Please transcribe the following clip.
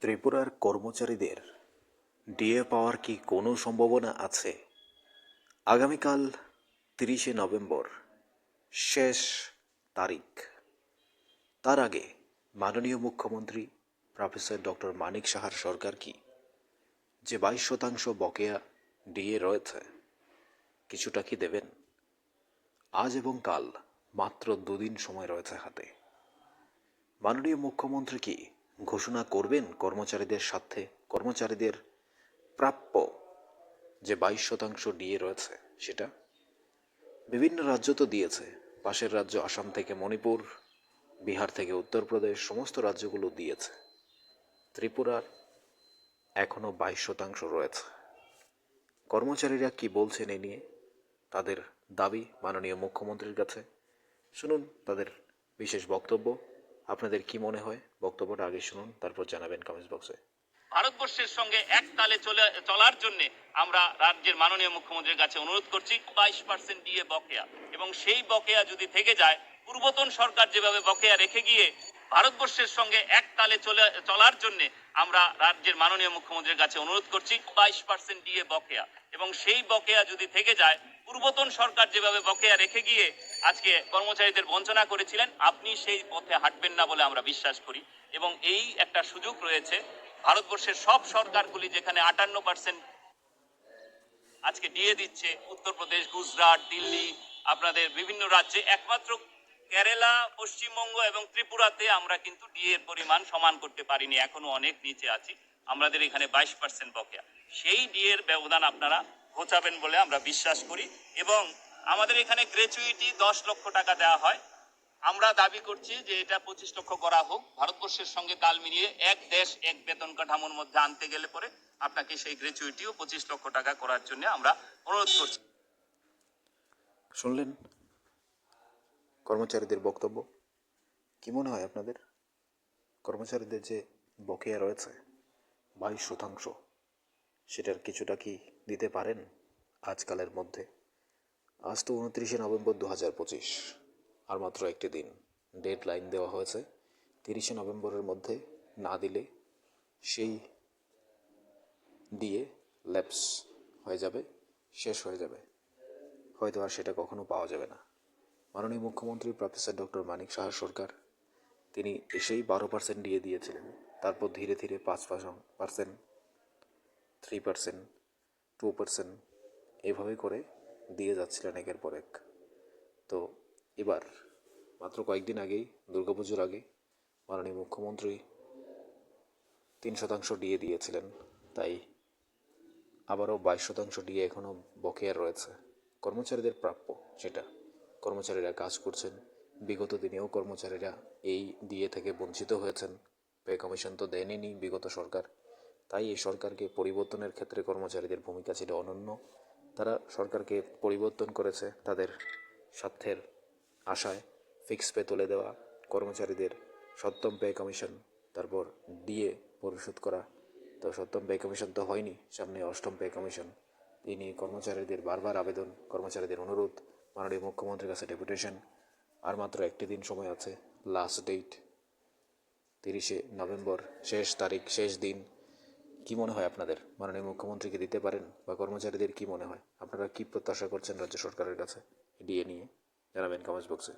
ত্রিপুরার কর্মচারীদের ডিএ পাওয়ার কি কোনো সম্ভাবনা আছে? আগামীকাল তিরিশে নভেম্বর, শেষ তারিখ। তার আগে মাননীয় মুখ্যমন্ত্রী প্রফেসর ডক্টর মানিক সাহার সরকার কি? যে বাইশ শতাংশ বকেয়া ডিএ রয়েছে, কিছুটা কি দেবেন? আজ এবং কাল মাত্র দুদিন সময় রয়েছে হাতে। মাননীয় মুখ্যমন্ত্রী কি ঘোষণা করবেন কর্মচারীদের সাথে কর্মচারীদের প্রাপ্য যে বাইশ শতাংশ ডিএ রয়েছে সেটা। বিভিন্ন রাজ্য তো দিয়েছে, পাশের রাজ্য আসাম থেকে মণিপুর, বিহার থেকে উত্তরপ্রদেশ, সমস্ত রাজ্যগুলো দিয়েছে। ত্রিপুরার এখনও বাইশ শতাংশ রয়েছে। কর্মচারীরা কি বলছেন এ নিয়ে? তাদের দাবি মাননীয় মুখ্যমন্ত্রীর কাছে। শুনুন তাদের বিশেষ বক্তব্য। আপনাদের কি মনে হয়? বক্তব্যটা আগে শুনুন, তারপর জানাবেন কমেন্টস বক্সে ভারতবর্ষের সঙ্গে এক তালে চলে, চলার জন্য আমরা রাজ্যের মাননীয় মুখ্যমন্ত্রীর কাছে অনুরোধ করছি, বাইশ পার্সেন্ট দিয়ে বকেয়া। এবং সেই বকেয়া যদি থেকে যায়, পূর্বতন সরকার যেভাবে বকেয়া রেখে গিয়ে ভারতবর্ষের সঙ্গে এক তালে চলে, চলার জন্য আমরা রাজ্যের মাননীয় মুখ্যমন্ত্রীর কাছে অনুরোধ করছি, বাইশ পার্সেন্ট দিয়ে বকেয়া। এবং সেই বকেয়া যদি থেকে যায়, পূর্বতন সরকার যেভাবে বকেয়া রেখে গিয়ে আজকে কর্মচারীদের বঞ্চনা করেছিলেন, আপনি সেই পথে হাঁটবেন না বলে আমরা বিশ্বাস করি। এবং এই একটা সুযোগ রয়েছে, ভারতবর্ষের সব সরকারগুলি যেখানে আটান্ন পার্সেন্ট আজকে দিয়ে দিচ্ছে, উত্তরপ্রদেশ, গুজরাট, দিল্লি, আপনাদের বিভিন্ন রাজ্যে একমাত্র কেরালা, পশ্চিমবঙ্গ এবং ত্রিপুরাতে আমরা কিন্তু ডিএ এর পরিমাণ সমান করতে পারিনি, এখনও অনেক নিচে আছি। আমাদের এখানে বাইশ পার্সেন্ট বকেয়া। সেই ডিএ এর ব্যবধান আপনারা ঘোচাবেন বলে আমরা বিশ্বাস করি এবং আমাদের এখানে গ্র্যাচুইটি দশ লক্ষ টাকা দেওয়া হয়। আমরা দাবি করছি যে এটা পঁচিশ লক্ষ করা হোক। ভারতবর্ষের সঙ্গে তাল মিলিয়ে এক দেশ এক বেতন কাঠামোর মধ্যে আনতে গেলে পরে আপনাকে সেই গ্র্যাচুইটিও পঁচিশ লক্ষ টাকা করার জন্য আমরা অনুরোধ করছি। শুনলেন? কর্মচারীদের বক্তব্য? কি মনে হয় আপনাদের? কর্মচারীদের যে বকেয়া রয়েছে, বাইশ শতাংশ, সেটার কিছুটা কি দিতে পারেন আজকালের মধ্যে? আজ তো উনত্রিশে নভেম্বর দু হাজার পঁচিশ, আর মাত্র একটি দিন। ডেড লাইন দেওয়া হয়েছে, তিরিশে নভেম্বরের মধ্যে না দিলে সেই দিয়ে ল্যাপস হয়ে যাবে, শেষ হয়ে যাবে। হয়তো আর সেটা কখনো পাওয়া যাবে না। মাননীয় মুখ্যমন্ত্রী প্রফেসর ডক্টর মানিক সাহা সরকার, তিনি এসেই বারো পার্সেন্ট দিয়ে দিয়েছিলেন। তারপর ধীরে ধীরে পাঁচ percent three percent two percent এভাবে করে দিয়ে যাচ্ছিলেন একের পর এক। তো এবার, মাত্র কয়েকদিন আগেই দুর্গাপুজোর আগে, মাননীয় মুখ্যমন্ত্রী তিন শতাংশ দিয়ে দিয়েছিলেন। তাই আবারও বাইশ শতাংশ ডিএ এখনও বকেয়া রয়েছে। কর্মচারীদের প্রাপ্য, সেটা। কর্মচারীরা কাজ করছেন। বিগত দিনেও কর্মচারীরা এই ডিএ থেকে বঞ্চিত হয়েছেন। পে কমিশন তো দেয়নি বিগত সরকার। তাই এই সরকারকে পরিবর্তনের ক্ষেত্রে কর্মচারীদের ভূমিকা ছিল অনন্য। তারা সরকারকে পরিবর্তন করেছে তাদের স্বার্থের আশায়। ফিক্স পে তুলে দেওয়া, কর্মচারীদের সপ্তম পে কমিশন, তারপর ডিএ পরিশোধ করা। তো সপ্তম পে কমিশন তো হয়নি, সামনে অষ্টম পে কমিশন। নিয়ে কর্মচারীদের বারবার আবেদন, কর্মচারীদের অনুরোধ মাননীয় মুখ্যমন্ত্রীর কাছে ডেপুটেশন। আর মাত্র একটি দিন সময় আছে লাস্ট ডেট তিরিশে নভেম্বর, শেষ তারিখ, শেষ দিন। কি মনে হয় আপনাদের? মাননীয় মুখ্যমন্ত্রীকে দিতে পারেন? বা কর্মচারীদের কি মনে হয়? আপনারা কী প্রত্যাশা করছেন রাজ্য সরকারের কাছে? ডিএ নিয়ে জানাবেন কমেন্টস বক্সে